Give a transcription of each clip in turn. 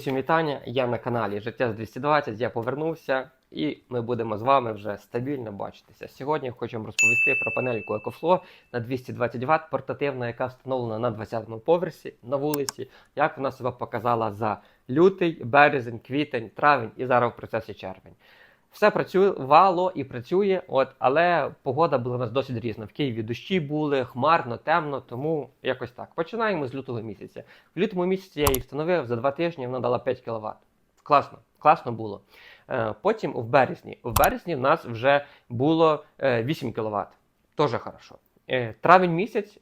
Всім вітання, я на каналі Життя з 220, я повернувся і ми будемо з вами вже стабільно бачитися. Сьогодні я хочу вам розповісти про панельку EcoFlow на 220 Вт, портативна, яка встановлена на 20-му поверсі на вулиці. Як вона себе показала за лютий, березень, квітень, травень і зараз в процесі червень. Все працювало і працює, от, але погода була у нас досить різна. В Києві дощі були, хмарно, темно, тому якось так. Починаємо з лютого місяця. В лютому місяці я її встановив за два тижні, вона дала 5 кВт. Класно, класно було. Е, Потім в березні. В березні в нас вже було е, 8 кВт. Тоже хорошо. Е, Травень місяць.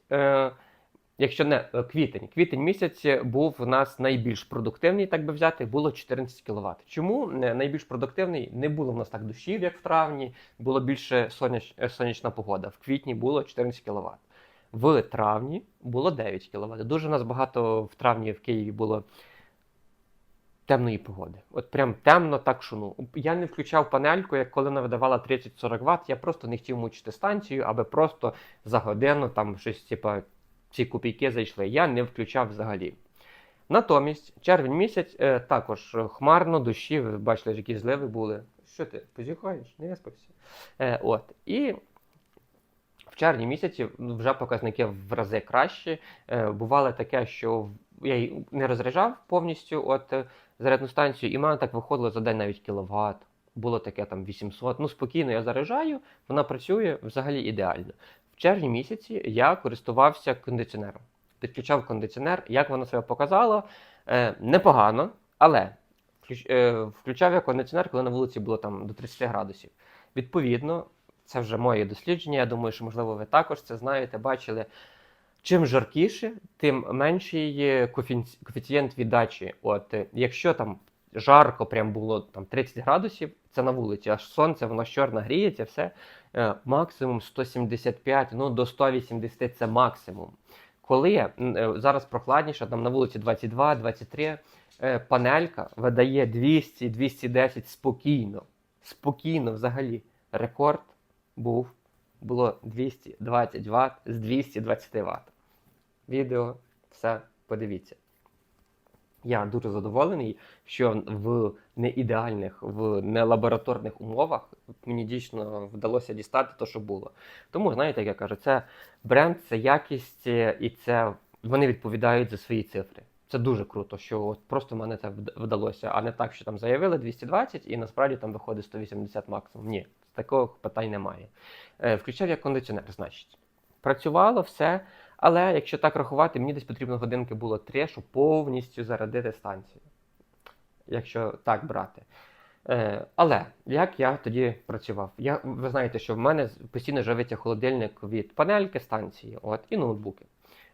Якщо не е, квітень, квітень місяць був у нас найбільш продуктивний, так би взяти, було 14 кВт. Чому найбільш продуктивний? Не було в нас так дощів, як в травні, було більше соняч, е, сонячна погода. В квітні було 14 кВт. В травні було 9 кВт. Дуже у нас багато в травні в Києві було темної погоди. От прям темно, так що ну. Я не включав панельку, як коли вона видавала 30-40 Вт. Я просто не хотів мучити станцію, аби просто за годину там щось, типа, ці копійки зайшли. Я не включав взагалі. Натомість, червень місяць е, також хмарно, дощі, ви бачили, які зливи були. Що ти, позіхаєш? Не виспався. Е, от. І в червні місяці вже показники в рази кращі. Е, бувало таке, що я її не розряджав повністю от, е, зарядну станцію, і в мене так виходило за день навіть кіловат. Було таке там 800. Ну, спокійно я заряджаю, вона працює взагалі ідеально. Червні місяці я користувався кондиціонером. Підключав кондиціонер. Як воно себе показало? Е, непогано, але включ- е, включав я кондиціонер, коли на вулиці було там до 30 градусів. Відповідно, це вже моє дослідження. Я думаю, що можливо ви також це знаєте, бачили. Чим жаркіше, тим менший коефіцієнт віддачі. От е, якщо там жарко, прям було там 30 градусів, це на вулиці, аж сонце, воно чорно гріється, все е, максимум 175, ну до 180 це максимум. Коли е, зараз прохладніше, там на вулиці 22-23, е, панелька видає 200-210 спокійно. Спокійно взагалі. Рекорд був було 220 Вт з 220 Вт. Відео, все, подивіться. Я дуже задоволений, що в неідеальних, в нелабораторних умовах мені дійсно вдалося дістати те, що було. Тому, знаєте, як я кажу, це бренд, це якість, е, і це вони відповідають за свої цифри. Це дуже круто, що от просто мене це вдалося, а не так, що там заявили 220 і насправді там виходить 180 максимум. Ні, такого питань немає. Е, Включав я кондиціонер, значить. Працювало все, але якщо так рахувати, мені десь потрібно годинки було три, щоб повністю зарядити станцію. Якщо так брати. Е, але як я тоді працював? Я, ви знаєте, що в мене постійно живиться холодильник від панельки станції от, і ноутбуки.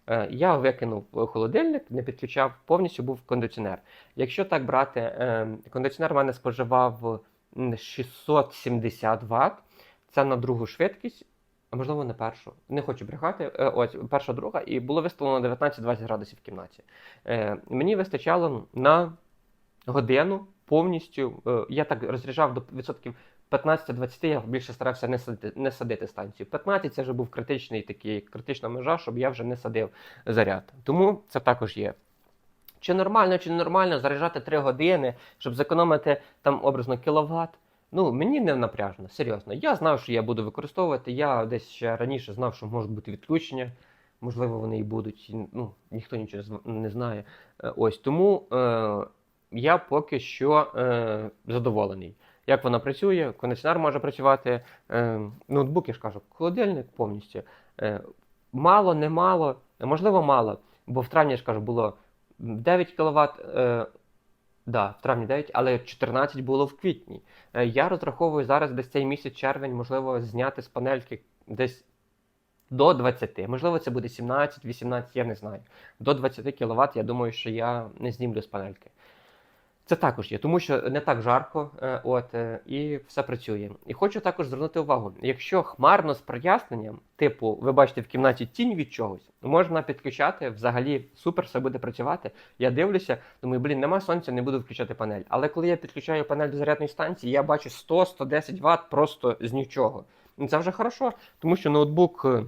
Е, я викинув холодильник, не підключав, повністю був кондиціонер. Якщо так брати, е, кондиціонер в мене споживав 670 Вт, це на другу швидкість, можливо на першу. Не хочу брехати. Е, ось перша, друга, і було виставлено 19-20 градусів в кімнаті. Е, мені вистачало на годину повністю. Е, я так розряджав до відсотків 15-20, я більше старався не садити, не садити станцію. 15 це вже був критичний такий, критична межа, щоб я вже не садив заряд. Тому це також є. Чи нормально, чи не нормально заряджати 3 години, щоб зекономити там образно кіловат. Ну, мені не напряжно, серйозно. Я знав, що я буду використовувати. Я десь ще раніше знав, що можуть бути відключення. Можливо, вони і будуть. Ну, ніхто нічого не знає. Е, Ось тому е, я поки що е, задоволений. Як вона працює, кондиціонер може працювати, е, ноутбук, я ж кажу, холодильник повністю. Е, мало, не мало, можливо, мало, бо в травні я ж кажу, було 9 кВт. Е, Да, в травні 9, але 14 було в квітні. Е, Я розраховую зараз десь цей місяць червень, можливо, зняти з панельки десь до 20. Можливо, це буде 17-18, я не знаю. До 20 кВт, я думаю, що я не знімлю з панельки. Це також є, тому що не так жарко, е, от, е, і все працює. І хочу також звернути увагу: якщо хмарно з проясненням, типу, ви бачите в кімнаті тінь від чогось, можна підключати взагалі супер, все буде працювати. Я дивлюся, думаю, блін, нема сонця, не буду включати панель. Але коли я підключаю панель до зарядної станції, я бачу 100-110 Вт просто з нічого. Це вже хорошо, тому що ноутбук е,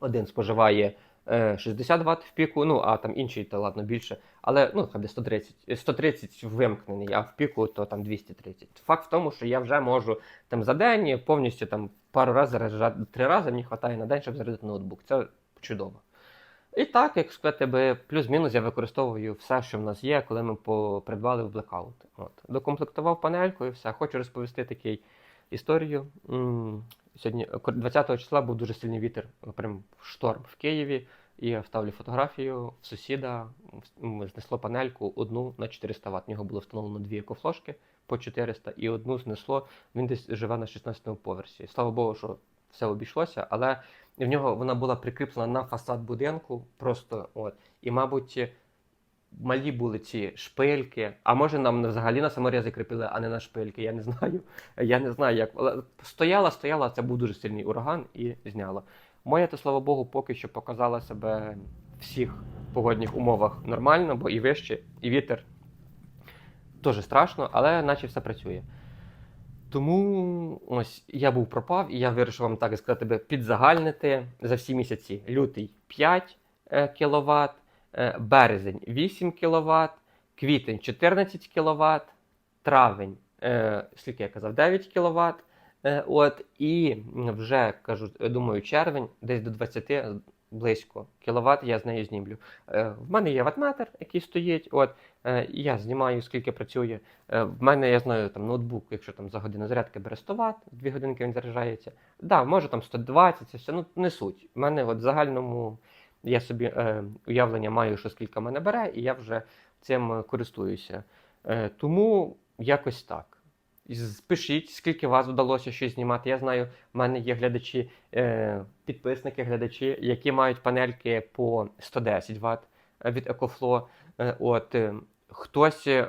один споживає 60 Вт в піку, ну а там інший, то ладно, більше. Але ну, хай буде 130, е, 130 вимкнений, а в піку то там 230. Факт в тому, що я вже можу там за день повністю там пару разів заряджати, три рази мені вистачає на день, щоб зарядити ноутбук. Це чудово. І так, як сказати, би, плюс-мінус я використовую все, що в нас є, коли ми придбали в Blackout. От. Докомплектував панельку і все. Хочу розповісти такий історію. Сьогодні, е, 20 числа, був дуже сильний вітер, прям шторм в Києві. І я вставлю фотографію в сусіда. м, Знесло панельку одну на 400 Вт. В нього було встановлено дві екофлошки по 400 і одну знесло. Він десь живе на 16 поверсі. Слава Богу, що все обійшлося, але в нього вона була прикріплена на фасад будинку. Просто от. І, мабуть, малі були ці шпильки. А може нам взагалі на саморези кріпили, а не на шпильки. Я не знаю. Я не знаю, як. Але Стояла, стояла, це був дуже сильний ураган і зняла. Моя, то слава Богу, поки що показала себе в всіх погодних умовах нормально, бо і вище, і вітер. Дуже страшно, але наче все працює. Тому ось я був пропав, і я вирішив вам так сказати, підзагальнити за всі місяці. Лютий 5 кВт, березень 8 кВт, квітень 14 кВт, травень, е, скільки я казав, 9 кВт. Е, от, і вже кажу, думаю, червень, десь до 20 близько кіловат я з нею знімлю. Е, в мене є ватметр, який стоїть. От, е, я знімаю, скільки працює. Е, в мене, я знаю, там ноутбук, якщо там за годину зарядки бере 100 Вт, 2 годинки він заряджається. Да, може там 120, це все, ну не суть. У мене от в загальному я собі е, уявлення маю, що скільки мене бере, і я вже цим е, користуюся. Е, тому якось так. І з- Пишіть, скільки вас вдалося щось знімати. Я знаю, в мене є глядачі, е, підписники, глядачі, які мають панельки по 110 Вт від EcoFlow. Е, от, е, хтось, е,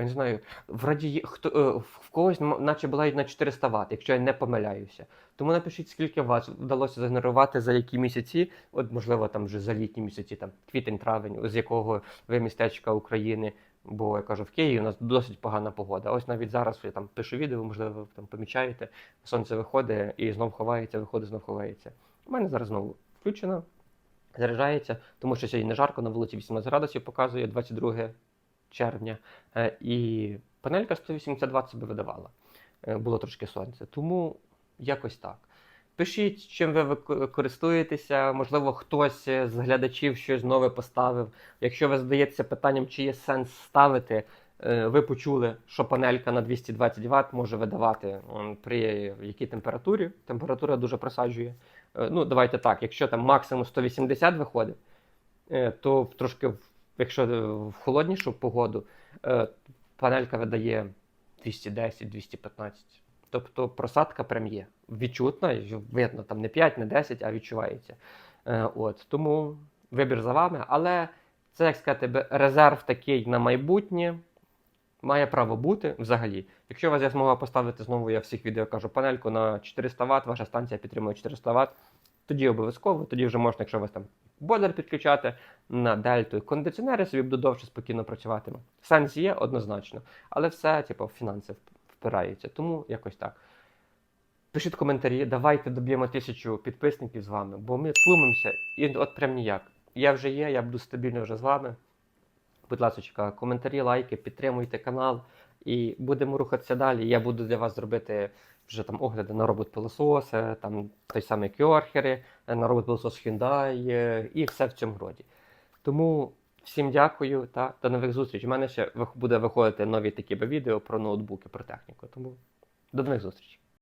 я не знаю, вроді є- хто, е, в когось наче була на 400 Вт, якщо я не помиляюся. Тому напишіть, скільки вас вдалося згенерувати за які місяці, от можливо там вже за літні місяці, там квітень-травень, з якого ви містечка України. Бо я кажу, в Києві у нас досить погана погода. Ось навіть зараз я там пишу відео, можливо, ви там помічаєте, сонце виходить і знов ховається, виходить, знов ховається. У мене зараз знову включено, заряджається, тому що сьогодні не жарко, на вулиці 18 градусів показує 22 червня. Е, І панелька 180 Вт себе видавала. Е, Було трошки сонця. Тому якось так. Пишіть, чим ви користуєтеся, можливо, хтось з глядачів щось нове поставив. Якщо ви задаєтеся питанням, чи є сенс ставити, е, ви почули, що панелька на 220 Вт може видавати при якій температурі. Температура дуже просаджує. Ну, давайте так, якщо там максимум 180 виходить, то трошки, якщо е, в холоднішу погоду, е, панелька видає 210-215. Тобто просадка прям є. Відчутна, видно, там не 5, не 10, а відчувається. Е, от, тому вибір за вами. Але це, як сказати, резерв такий на майбутнє. Має право бути взагалі. Якщо у вас є змога поставити знову, я всіх відео кажу, панельку на 400 Вт, ваша станція підтримує 400 Вт, тоді обов'язково, тоді вже можна, якщо у вас там бойлер підключати на дельту і кондиціонери собі будуть довше спокійно працюватиме. Сенс є однозначно, але все, типу, фінанси вп- впирається. Тому якось так. Пишіть коментарі, давайте доб'ємо тисячу підписників з вами, бо ми тлумимося і от прям ніяк. Я вже є, я буду стабільно вже з вами. Будь ласка, коментарі, лайки, підтримуйте канал і будемо рухатися далі. Я буду для вас зробити вже там огляди на робот-пилососи, там той самий Кьорхери, на робот-пилосос Hyundai і все в цьому роді. Тому всім дякую та до нових зустрічей. У мене ще буде виходити нові такі відео про ноутбуки, про техніку. Тому до нових зустрічей.